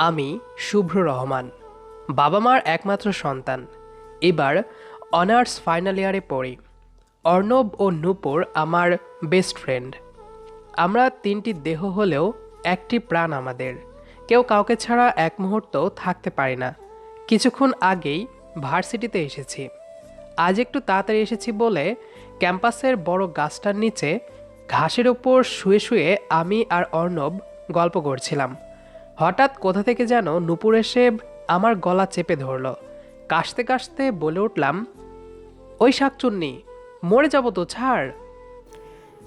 আমি শুভ্র রহমান বাবা মার একমাত্র সন্তান। এবার অনার্স ফাইনাল ইয়ারে পড়ি। অর্ণব ও নূপুর আমার বেস্ট ফ্রেন্ড। আমরা তিনটি দেহ হলেও একটি প্রাণ আমাদের। কেউ কাউকে ছাড়া এক মুহূর্ত থাকতে পারি না। কিছুক্ষণ আগেই ভার্সিটিতে এসেছি। আজ একটু তাড়াতাড়ি এসেছি বলে ক্যাম্পাসের বড় গাছটার নিচে ঘাসের ওপর শুয়ে শুয়ে আমি আর অর্ণব গল্প করছিলাম। হঠাৎ কোথা থেকে যেন নুপুর এসে আমার গলা চেপে ধরলো। কাশতে কাশতে বলে উঠলাম ওই শাকচুন্নি মরে যাব তো ছাড়।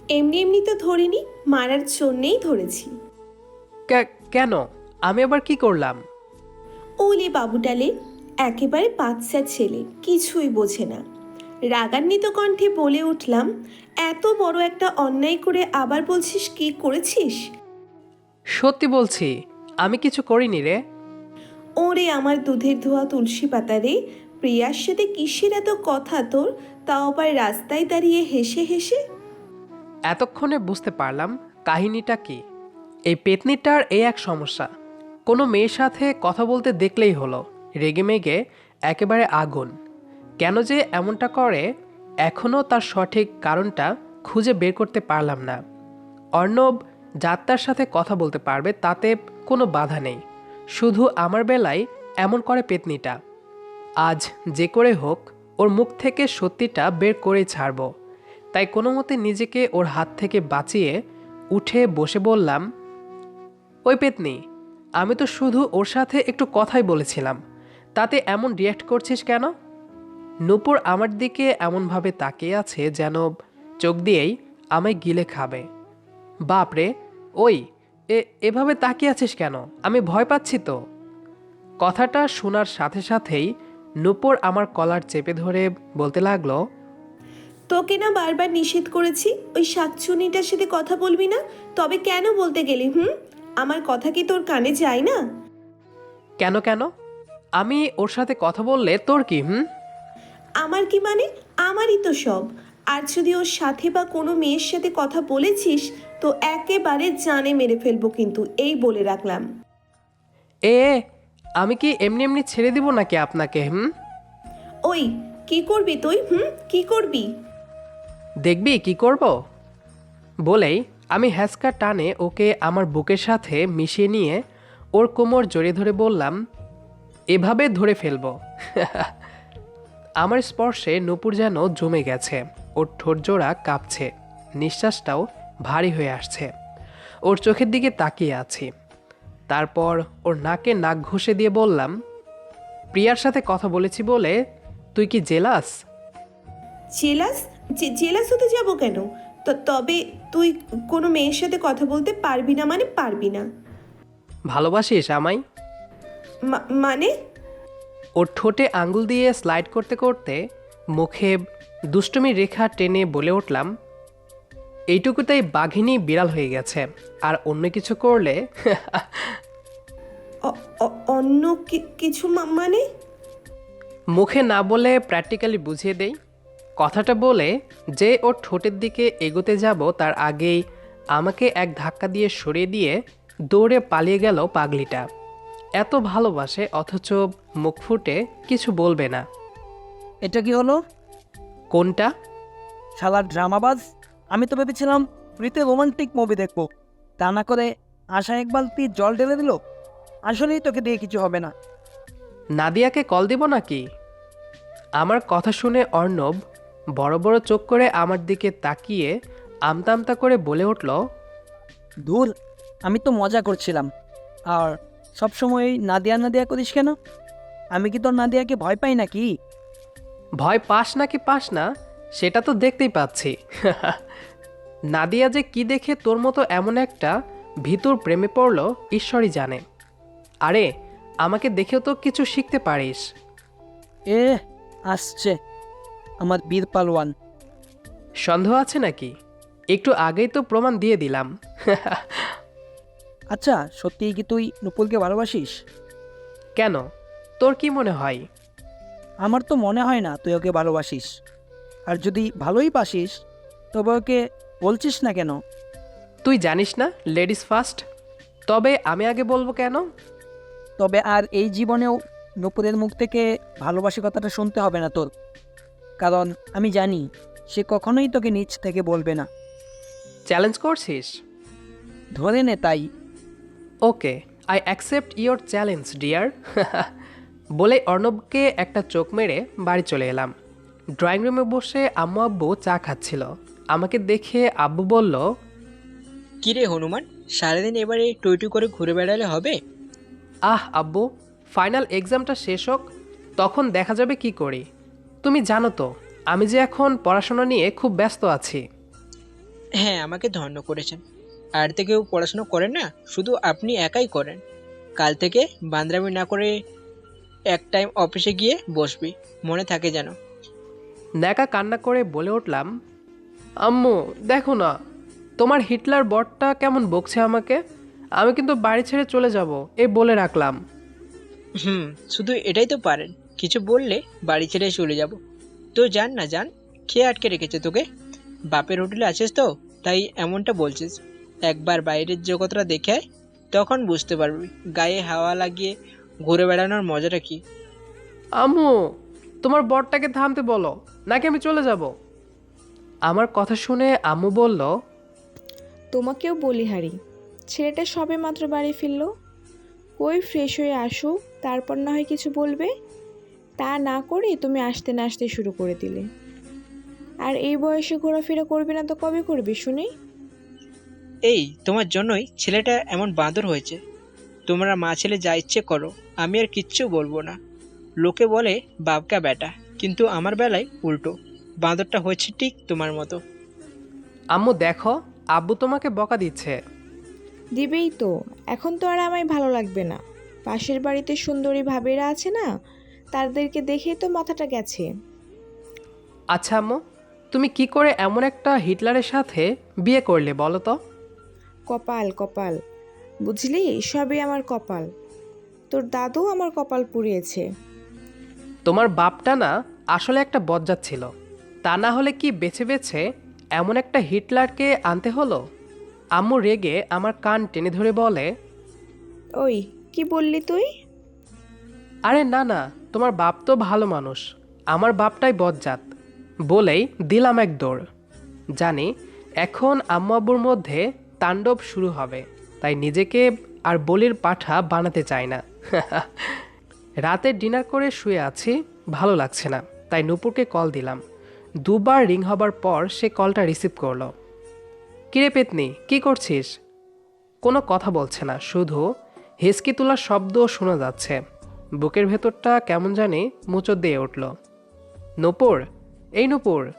এমনি এমনি তো ধরিনি মারার জন্যেই ধরেছি। কেন? আমি আবার কি করলাম? ওলে বাবুটালে একেবারে বাচ্চা ছেলে কিছুই বোঝে না। রাগান্বিত কণ্ঠে বলে উঠলাম এত বড় একটা অন্যায় করে আবার বলছিস কি করেছিস? সত্যি বলছি আমি কিছু করিনি রে। ওরে আমার দুধের ধোয়া তুলসী পাতা রে। প্রিয়ার সাথে কিসের এত কথা তোর? তাও আবার রাস্তায় দাঁড়িয়ে হেসে হেসে? এতক্ষণে বুঝতে পারলাম কাহিনীটা কি। এই পেতনিটার এই এক সমস্যা। কোনো মেয়ের সাথে কথা বলতে দেখলেই হলো। রেগে মেগে একেবারে আগুন। কেন যে এমনটা করে এখনও তার সঠিক কারণটা খুঁজে বের করতে পারলাম না। অর্ণব যাত্রার সাথে কথা বলতে পারবে তাতে কোনো বাধা নেই। শুধু আমার বেলায় এমন করে পেতনিটা। আজ যে করে হোক, ওর মুখ থেকে সত্যিটা বের করেই ছাড়বো। তাই কোনো মতে নিজেকে ওর হাত থেকে বাঁচিয়ে উঠে বসে বললাম, ওই পেতনি, আমি তো শুধু ওর সাথে একটু কথাই বলেছিলাম। তাতে এমন রিয়্যাক্ট করছিস কেন? নূপুর আমার দিকে এমনভাবে তাকিয়ে আছে যেন চোখ দিয়েই আমায় গিলে খাবে। বাপরে ওই এ এভাবে তাকিয়ে আছিস কেন? আমি ভয় পাচ্ছি তো। কথাটা শোনার সাথে সাথেই নূপুর আমার কলার চেপে ধরে বলতে লাগল তোকে না বারবার নিষেধ করেছি ওই শাকচুনিটার সাথে কথা বলবি না? তবে কেন বলতে গেলি হুম? আমার কথা কি তোর কানে যায় না? কেন কেন? আমি ওর সাথে কথা বললে তোর কি হুম? আমার কি মানে? আমারই তো সব। আর যদি ওর সাথে বা কোনো মেয়ের সাথে কথা বলেছিস তো একেবারে জানে মেরে ফেলব কিন্তু এই বলে রাখলাম। এ আমি কি এমনি এমনি ছেড়ে দিব নাকি আপনাকে হুম? ওই কি করবি তুই হুম? কি করবি? দেখবি কি করব? বলেই আমি হ্যাসকা টানে ওকে আমার বুকের সাথে মিশিয়ে নিয়ে ওর কোমর জড়িয়ে ধরে বললাম এভাবে ধরে ফেলব। আমার স্পর্শে নূপুর যেন জমে গেছে ওর ঠোঁট জোড়া কাঁপছে নিঃশ্বাসটাও ভারী হয়ে আসছে। ওর চোখের দিকে তাকিয়ে আছি। তারপর ওর নাকে নাক ঘষে দিয়ে বললাম প্রিয়ার সাথে কথা বলেছি বলে তুই কি জেলাস? জেলাস? জে- জেলাস হতে যাব কেন? তো তবে তুই কোনো মেয়ের সাথে কথা বলতে পারবি না মানে পারবি না। ভালোবাসিস আমায়? মানে? ওর ঠোঁটে আঙ্গুল দিয়ে স্লাইড করতে করতে মুখে দুষ্টুমি রেখা টেনে বলে উঠলাম এইটুকুতেই বাঘিনী বিড়াল হয়ে গেছে। আর অন্য কিছু করলে? অন্য কি- কিছু মা- মানে? মুখে না বলে প্র্যাকটিক্যালি বুঝিয়ে দেই। কথাটা বলে যে ওর ঠোঁটের দিকে এগোতে যাব তার আগেই আমাকে এক ধাক্কা দিয়ে সরিয়ে দিয়ে দৌড়ে পালিয়ে গেল পাগলিটা। এত ভালোবাসে অথচ মুখ ফুটে কিছু বলবে না। এটা কি হলো? কোনটা? শালার ড্রামাবাজ? আমি তো ভেবেছিলাম ফ্রিতে রোমান্টিক মুভি দেখব। তা না করে আশা এক বালতি জল ঢেলে দিল? আসলেই তোকে দিয়ে কিছু হবে না। নাদিয়াকে কল দিব নাকি? আমার কথা শুনে অর্ণব বড় বড় চোখ করে আমার দিকে তাকিয়ে আমতা আমতা করে বলে উঠল দূর আমি তো মজা করছিলাম। আর সবসময় নাদিয়া নাদিয়া করিস কেন? আমি কি তোর নাদিয়াকে ভয় পাই নাকি? ভয় পাস নাকি পাস না সেটা তো দেখতেই পাচ্ছি। নাদিয়া যে কি দেখে তোর মতো এমন একটা ভিতর প্রেমে পড়ল ঈশ্বরই জানে। আরে আমাকে দেখেও তো কিছু শিখতে পারিস। এ আসছে। আমার বীর পালোয়ান। সন্দেহ আছে নাকি? একটু আগেই তো প্রমাণ দিয়ে দিলাম। আচ্ছা সত্যিই কি তুই নুপুলকে ভালোবাসিস? কেন? তোর কি মনে হয়? আমার তো মনে হয় না তুই ওকে ভালোবাসিস। আর যদি ভালোই বাসিস তবে ওকে বলছিস না কেন? তুই জানিস না লেডিস ফার্স্ট। তবে আমি আগে বলব কেন? তবে আর এই জীবনেও নূপুরের মুখ থেকে ভালোবাসি কথাটা শুনতে হবে না তোর। কারণ আমি জানি সে কখনোই তোকে নিচ থেকে বলবে না। চ্যালেঞ্জ করছিস? ধরে নে তাই। Okay I accept your challenge dear. বলে অর্ণবকে একটা চোখ মেরে বাড়ি চলে এলাম। ড্রয়িং রুমে বসে আম্মু আব্বু চা খাচ্ছিল। আমাকে দেখে আব্বু বলল কিরে হনুমান সারাদিন এবারে টুই টুই করে ঘুরে বেড়ালে হবে? আহ আব্বু ফাইনাল এক্সামটা শেষ হোক তখন দেখা যাবে কি করি। তুমি জানো তো আমি যে এখন পড়াশোনা নিয়ে খুব ব্যস্ত আছি। হ্যাঁ আমাকে ধন্য করেছেন। আর তো কেউ পড়াশোনা করেন না শুধু আপনি একাই করেন। কাল থেকে বান্দরামি না করে এক টাইম অফিসে গিয়ে বসবি মনে থাকে যেন। ন্যাকা কান্না করে বলে উঠলাম আম্মু দেখো না তোমার হিটলার বটটা কেমন বকছে আমাকে? আমি কিন্তু বাড়ি ছেড়ে চলে যাব এই বলে রাখলাম। হুম শুধু এটাই তো পারেন কিছু বললে বাড়ি ছেড়ে চলে যাব। তো যান না যান খেয়ে আটকে রেখেছে তোকে। বাপের হোটেলে আছিস তো তাই এমনটা বলছিস। একবার বাইরের জগৎটা দেখে তখন বুঝতে পারবি গায়ে হাওয়া লাগিয়ে ঘুরে বেড়ানোর মজাটা কি। আম্মু তোমার বরটাকে থামতে বলো নাকি আমি চলে যাব? আমার কথা শুনে আম্মু বলল তোমাকেও বলি হারি ছেলেটা সবে মাত্র বাড়ি ফিরল। কই ফ্রেশ হয়ে আসুক তারপর না হয় কিছু বলবে? তা না করে তুমি আসতে না আসতে শুরু করে দিলে। আর এই বয়সে ঘোরাফেরা করবে না তো কবে করবে শুনি? এই তোমার জন্যই ছেলেটা এমন বাঁদর হয়েছে। তোমরা মা ছেলে যা ইচ্ছে করো আমি আর কিচ্ছু বলব না। লোকে বলে বাবকা বেটা। কিন্তু আমার বেলায় উল্টো। বাঁদরটা হয়েছে ঠিক তোমার মতো। আম্মু দেখো আব্বু তোমাকে বকা দিচ্ছে। দিবেই তো। এখন তো আর আমায় ভালো লাগবে না। পাশের বাড়িতে সুন্দরী ভাবেরা আছে না তাদেরকে দেখেই তো মাথাটা গেছে। আচ্ছা আম্মু তুমি কি করে এমন একটা হিটলারের সাথে বিয়ে করলে বলো তো? কপাল কপাল। বুঝলি সবই আমার কপাল। তোর দাদু আমার কপাল পুড়িয়েছে। তোমার বাপটা না আসলে একটা বজ্জাত ছিল। তা না হলে কি বেছে বেছে এমন একটা হিটলারকে আনতে হলো? আম্মু রেগে আমার কান টেনে ধরে বলে ওই কি বললি তুই? আরে না না তোমার বাপ তো ভালো মানুষ আমার বাপটাই বজ্জাত। বলেই দিলাম এক দৌড়। জানি এখন আম্মু আব্বুর মধ্যে তাণ্ডব শুরু হবে তাই নিজেকে আর বলির পাঠা বানাতে চায় না। রাতে ডিনার করে শুয়ে আছি ভালো লাগছে না তাই নূপুরকে কল দিলাম। দুবার রিং হবার পর সে কলটা রিসিভ করল। কিরে পেতনি কি করছিস? কোনো কথা বলছে না শুধু হেসকি তোলার শব্দ শোনা যাচ্ছে। বুকের ভেতরটা কেমন জানি মুচর দিয়ে উঠল। নূপুর এই নূপুর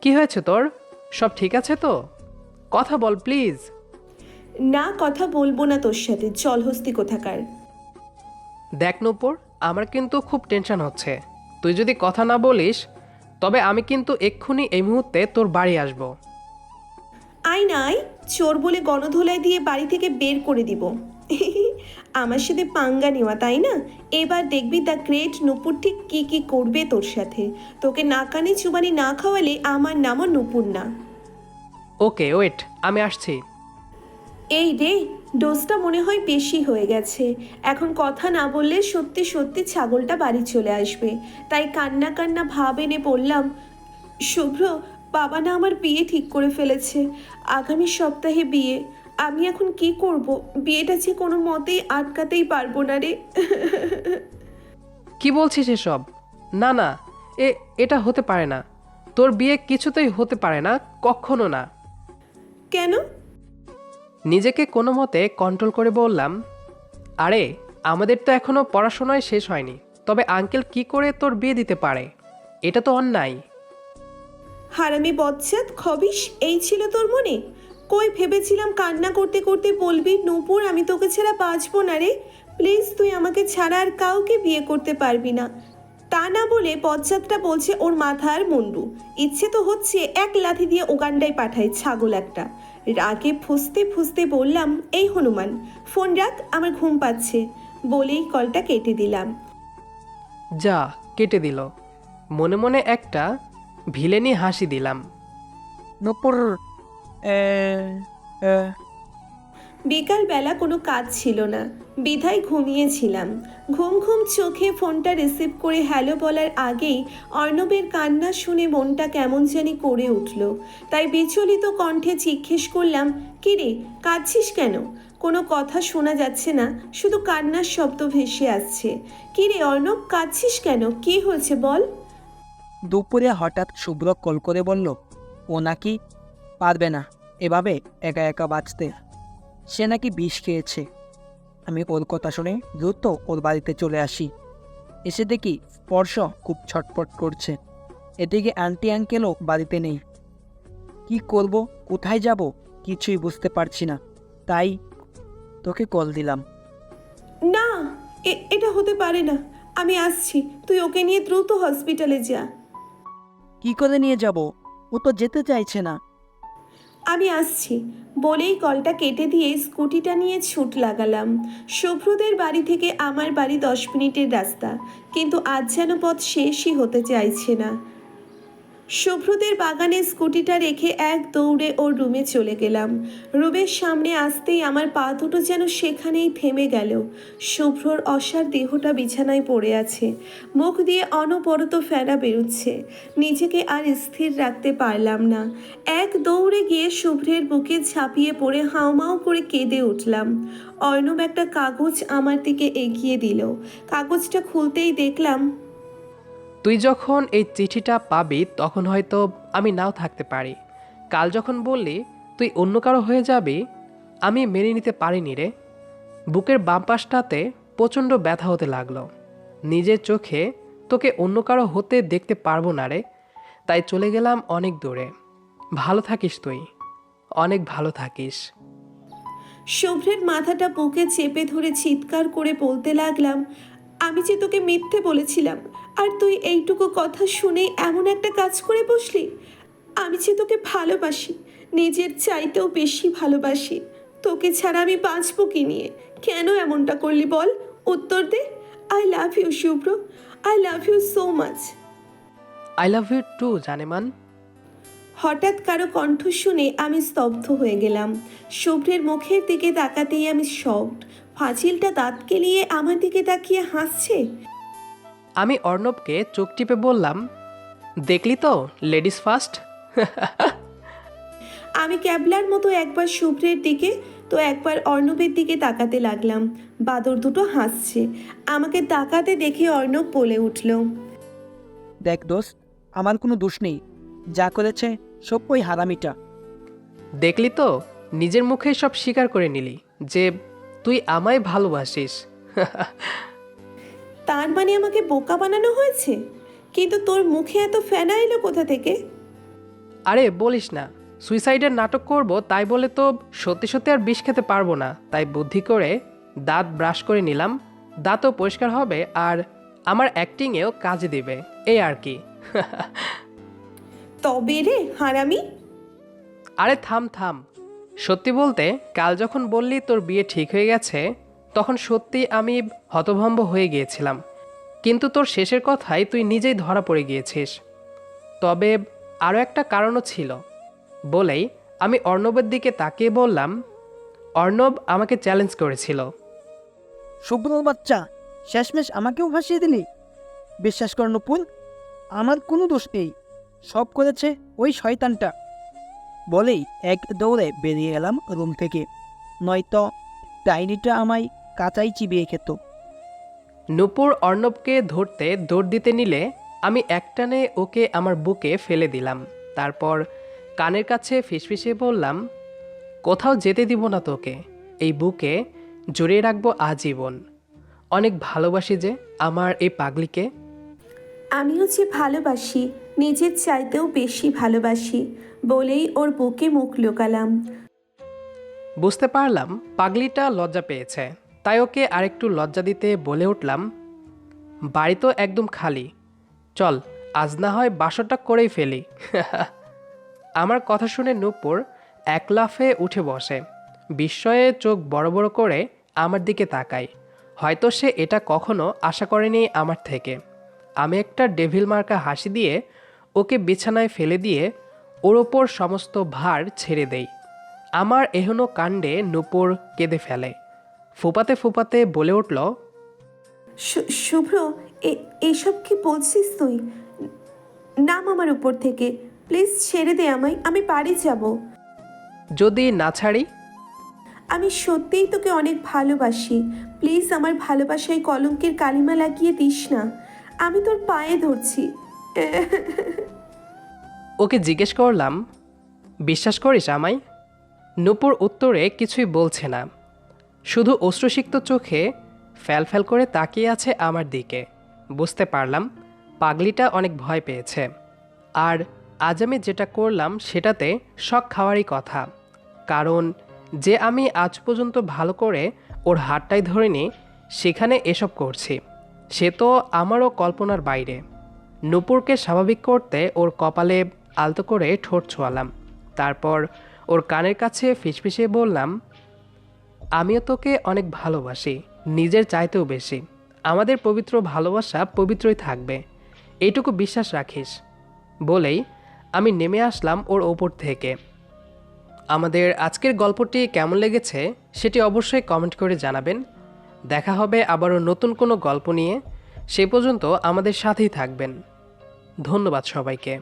কি হয়েছে তোর? সব ঠিক আছে তো? কথা বল প্লিজ। না কথা বলব না তোর সাথে চল হস্তি কোথাকার। দেখ নূপুর আমার কিন্তু খুব টেনশন হচ্ছে। তুই যদি কথা না বলিস তবে আমি কিন্তু এক্ষুনি এই মুহূর্তে তোর বাড়ি আসব। আই নাই চোর বলে গণধোলাই দিয়ে বাড়ি থেকে বের করে দিব। আমার সাথে পাঙ্গা নেওয়া তাই না? এবার দেখবি দ্য গ্রেট নুপুর ঠিক কি কি করবে তোর সাথে। তোকে নাকানি চুবানি না খাওয়ালে আমার নামও নুপুর না। ওকে ওয়েট আমি আসছি। এই রে ডোজটা মনে হয় বেশি হয়ে গেছে। এখন কথা না বললে সত্যি সত্যি ছাগলটা বাড়ি চলে আসবে। তাই কান্না কান্না ভাব এনে বললাম শুভ্র বাবা না আমার বিয়ে ঠিক করে ফেলেছে। আগামী সপ্তাহে বিয়ে। আমি এখন কি করব? বিয়েটা যে কোনো মতেই আটকাতেই পারব না রে। কি বলছিস এসব? না না এ এটা হতে পারে না। তোর বিয়ে কিছুতেই হতে পারে না কখনো না। কেন? নিজেকে কোনো মতে কন্ট্রোল করে বললাম, আরে, আমাদের তো এখনও পড়াশোনায় শেষ হয়নি, তবে আঙ্কেল কি করে তোর বিয়ে দিতে পারে? এটা তো অন্যায়। হারামি বচ্চাত খবিস এই ছিল তোর মনে? কই ভেবেছিলাম কান্না করতে করতে বলবি, নূপুর, আমি তোকে ছাড়া বাঁচবো না রে। প্লিজ, তুই আমাকে ছাড়া আর কাউকে বিয়ে করতে পারবি না। তা না বলে বচ্চাতটা বলছে ওর মাথার মুন্ডু। ইচ্ছে তো হচ্ছে এক লাথি দিয়ে ওগান্ডায় পাঠায় ছাগল একটা। রাগে ফুসতে ফুসতে বললাম এই হনুমান ফোন রাখ আমার ঘুম পাচ্ছে। বলেই কলটা কেটে দিলাম। যা কেটে দিল। মনে মনে একটা ভিলেনি হাসি দিলাম। নপুর এ, এ, বিকালবেলা কোনো কাজ ছিল না। বিধায় ঘুমিয়েছিলাম। ঘুম ঘুম চোখে ফোনটা রিসিভ করে হ্যালো বলার আগেই অর্ণবের কান্না শুনে মনটা কেমন জানি করে উঠল। তাই বিচলিত কণ্ঠে জিজ্ঞেস করলাম কিরে কাঁদছিস কেন? কোনো কথা শোনা যাচ্ছে না, শুধু কান্নার শব্দ ভেসে আসছে। কিরে অর্ণব, কাঁদছিস কেন? কি হয়েছে বল? দুপুরে হঠাৎ শুভ্র কল করে বলল, ও নাকি পারবে না, এভাবে একা একা বাঁচতে। সে নাকি বিষ খেয়েছে। আমি ওর কথা শুনে দ্রুত ওর বাড়িতে চলে আসি। এসে দেখি স্পর্শ খুব ছটপট করছে। এদিকে আন্টি আঙ্কেলও বাড়িতে নেই। কি করব কোথায় যাব কিছুই বুঝতে পারছি না। তাই তোকে কল দিলাম। না এটা হতে পারে না। আমি আসছি। তুই ওকে নিয়ে দ্রুত হসপিটালে যা। কি করে নিয়ে যাব? ও তো যেতে চাইছে না। আমি আসছি। বলেই কলটা কেটে দিয়ে স্কুটিটা নিয়ে ছুট লাগালাম। শুভ্রদের বাড়ি থেকে আমার বাড়ি দশ মিনিটের রাস্তা। কিন্তু আজ যেন পথ শেষই হতে চাইছে না। শুভ্রদের বাগানে স্কুটিটা রেখে এক দৌড়ে ওর রুমে চলে গেলাম। রুমের সামনে আসতেই আমার পা দুটো যেন সেখানেই থেমে গেল। শুভ্রর অসার দেহটা বিছানায় পড়ে আছে। মুখ দিয়ে অনবরত ফেনা বেরোচ্ছে। নিজেকে আর স্থির রাখতে পারলাম না। এক দৌড়ে গিয়ে শুভ্রের বুকে ঝাঁপিয়ে পড়ে হাউমাউ করে কেঁদে উঠলাম। অর্ণব একটা কাগজ আমার দিকে এগিয়ে দিল। কাগজটা খুলতেই দেখলাম তুই যখন এই চিঠিটা পাবি, তখন হয়তো আমি নাও থাকতে পারি। কাল যখন বললি, তুই অন্য কারও হয়ে যাবি, আমি মেনে নিতে পারিনি রে। বুকের বাম পাশটাতে প্রচণ্ড ব্যথা হতে লাগল। নিজের চোখে তোকে অন্য কারও হতে দেখতে পারব না রে। তাই চলে গেলাম অনেক দূরে। ভালো থাকিস তুই। অনেক ভালো থাকিস। শুভ্রের মাথাটা বুকে চেপে ধরে চিৎকার করে বলতে লাগলাম আমি যে তোকে মিথ্যে বলেছিলাম আর তুই এইটুকু কথা শুনে এমন একটা কাজ করে বসলি? আমি যে তোকে ভালোবাসি নিজের চাইতেও বেশি ভালোবাসি তোকে ছাড়া আমি বাঁচবো কি নিয়ে? কেন এমনটা করলি বল? উত্তর দে। I love you Shubhra. I love you so much I love you too জানেমান। হঠাৎ কারও কণ্ঠ শুনে আমি স্তব্ধ হয়ে গেলাম। শুভ্রের মুখের দিকে তাকাতেই আমি শকড ফাজিলটা দাঁত কেলিয়ে আমার দিকে তাকিয়ে হাসছে। আমি অর্ণবকে চোখ টিপে বললাম দেখলি তো লেডিস ফার্স্ট আমি ক্যাবলার মতো একবার শুভ্রের দিকে তো একবার অর্ণবের দিকে তাকাতে লাগলাম। বাদর দুটো হাসছে। আমাকে তাকাতে দেখে অর্ণব বলে উঠল দেখ দোস্ত আমার কোনো দোষ নেই। যা করেছে সব ওই হারামিটা। দেখলি তো নিজের মুখে সব স্বীকার করে নিলি যে তুই আমায় ভালোবাসিস। তার মানে আমাকে বোকা বানানো হয়েছে? কিন্তু তোর মুখে এত ফেনা এলো কোথা থেকে? আরে বলিস না। সুইসাইডের নাটক করব তাই বলে তো সত্যি সত্যি আর বিষ খেতে পারব না। তাই বুদ্ধি করে দাঁত ব্রাশ করে নিলাম। দাঁতও পরিষ্কার হবে আর আমার অ্যাক্টিংয়েও কাজে দিবে। এই আর কি। তবে রে হারামি। আরে থাম থাম। সত্যি বলতে, কাল যখন বললি তোর বিয়ে ঠিক হয়ে গেছে, তখন সত্যি আমি হতভম্ব হয়ে গিয়েছিলাম। কিন্তু তোর শেষের কথাই তুই নিজেই ধরা পড়ে গিয়েছিস। তবে আরও একটা কারণও ছিল। বলেই আমি অর্ণবের দিকে তাকিয়ে বললাম, অর্ণব আমাকে চ্যালেঞ্জ করেছিল। শুভ্রর বাচ্চা, শেষমেশ আমাকেও ভাসিয়ে দিলি। বিশ্বাস কর নুপুর আমার কোনো দোষ নেই। সব করেছে ওই শয়তানটা। বলেই এক দৌড়ে বেরিয়ে এলাম রুম থেকে। নয়তো ডাইনিটা আমায় কাঁচাই চিবিয়ে খেত। নূপুর অর্ণবকে ধরতে দৌড় দিতে নিলে আমি একটানে ওকে আমার বুকে ফেলে দিলাম। তারপর কানের কাছে ফিসফিসে বললাম কোথাও যেতে দিব না তোকে। এই বুকে জড়িয়ে রাখব আজীবন। অনেক ভালোবাসি যে আমার এই পাগলিকে। আমিও যে ভালোবাসি নিজের চাইতেও বেশি ভালোবাসি বলেই ওর বুকে মুখ লুকালাম। বুঝতে পারলাম পাগলিটা লজ্জা পেয়েছে। তাই ওকে আরেকটু লজ্জা দিতে বলে উঠলাম, বাড়ি তো একদম খালি। চল, আজ না হয় বাসরটা করেই ফেলি। আমার কথা শুনে নূপুর এক লাফে উঠে বসে। বিস্ময়ে চোখ বড় বড় করে আমার দিকে তাকায়। হয়তো সে এটা কখনো আশা করেনি আমার থেকে। আমি একটা ডেভিল মার্কা হাসি দিয়ে ওকে বিছানায় ফেলে দিয়ে ওর ওপর সমস্ত ভার ছেড়ে দেই। আমার এহনো কাণ্ডে নূপুর কেঁদে ফেলে। ফুপাতে ফুপাতে বলে উঠল শুভ্র এ- এসব কি বলছিস তুই? নাম আমার উপর থেকে। প্লিজ ছেড়ে দে আমায় আমি বাড়ি যাব। যদি না ছাড়ি? আমি সত্যিই তোকে অনেক ভালোবাসি। প্লিজ আমার ভালোবাসায় কলঙ্কের কালিমা লাগিয়ে দিস না। আমি তোর পায়ে ধরছি। ওকে জিজ্ঞেস করলাম, বিশ্বাস করিস আমায়? নূপুর উত্তরে কিছুই বলছে না। শুধু অশ্রুসিক্ত চোখে ফ্যাল ফ্যাল করে তাকিয়ে আছে আমার দিকে। বুঝতে পারলাম, পাগলিটা অনেক ভয় পেয়েছে। আর আজ আমি যেটা করলাম সেটাতে শখ খাওয়ারই কথা। কারণ যে আমি আজ পর্যন্ত ভালো করে ওর হাতটাই ধরিনি, সেখানে এসব করছি। সে তো আমারও কল্পনার বাইরে। নূপুরকে স্বাভাবিক করতে ওর কপালে আলতো করে ঠোঁট ছোঁয়ালাম। তারপর ওর কানের কাছে ফিসফিসিয়ে বললাম, আমিও তোকে অনেক ভালোবাসি, নিজের চাইতেও বেশি। আমাদের পবিত্র ভালোবাসা পবিত্রই থাকবে। এইটুকু বিশ্বাস রাখিস। বলেই আমি নেমে আসলাম ওর ওপর থেকে। আমাদের আজকের গল্পটি কেমন লেগেছে, সেটি অবশ্যই কমেন্ট করে জানাবেন। দেখা হবে আবারও নতুন কোনো গল্প নিয়ে। সে পর্যন্ত আমাদের সাথেই থাকবেন। ধন্যবাদ সবাইকে।